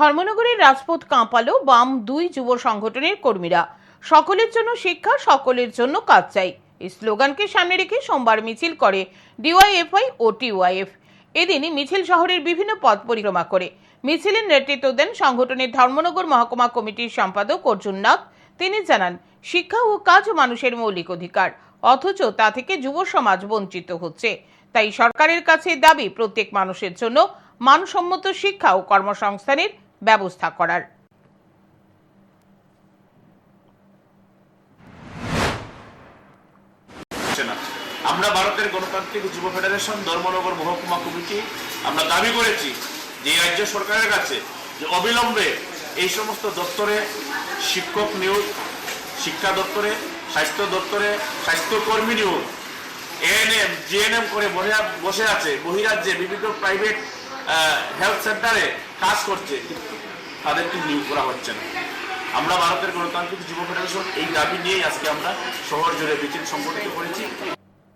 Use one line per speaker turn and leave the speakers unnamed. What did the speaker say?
ধর্মনগরের রাজপথ কাঁপালো বাম দুই যুব সংগঠনের কর্মীরা। সকলের জন্য শিক্ষা, সকলের জন্য কাজ চাই। এই স্লোগানকে সামনে রেখে সোমবার মিছিল করে ডিওয়াইএফআই ও টিওয়াইএফ। এদিন মিছিল শহরের বিভিন্ন পথ পরিক্রমা করে। মিছিলের নেতৃত্ব দেন সংগঠনের ধর্মনগর মহকুমা কমিটির সম্পাদক অর্জুন নাগ তিনি জানান, শিক্ষা ও কাজ মানুষের মৌলিক অধিকার, অথচ তা থেকে যুব সমাজ বঞ্চিত হচ্ছে। তাই সরকারের কাছে দাবি, প্রত্যেক মানুষের জন্য মানসম্মত শিক্ষা ও কর্মসংস্থানের ব্যবস্থা করার।
আমরা ভারতের গণতান্ত্রিক যুব ফেডারেশন, ধর্মনগর মহকুমা কমিটি, আমরা দাবি করেছি যে রাজ্য সরকারের কাছে যে অবিলম্বে এই সমস্ত দপ্তরে, শিক্ষক নিয়োগ, শিক্ষা দপ্তরে, স্বাস্থ্য দপ্তরে, স্বাস্থ্যকর্মী নিয়োগ এএনএম জিএনএম করে বসে আছে, বহিরাজ্যে বিভিন্ন প্রাইভেট হেলথ সেন্টারে কাজ করছে তাদেরকে নিয়োগ করা হচ্ছে না। আমরা ভারতের গণতান্ত্রিক যুব ফেডারেশন এই দাবি নিয়েই আজকে আমরা শহর জুড়ে মিছিল সংগঠিত করেছি।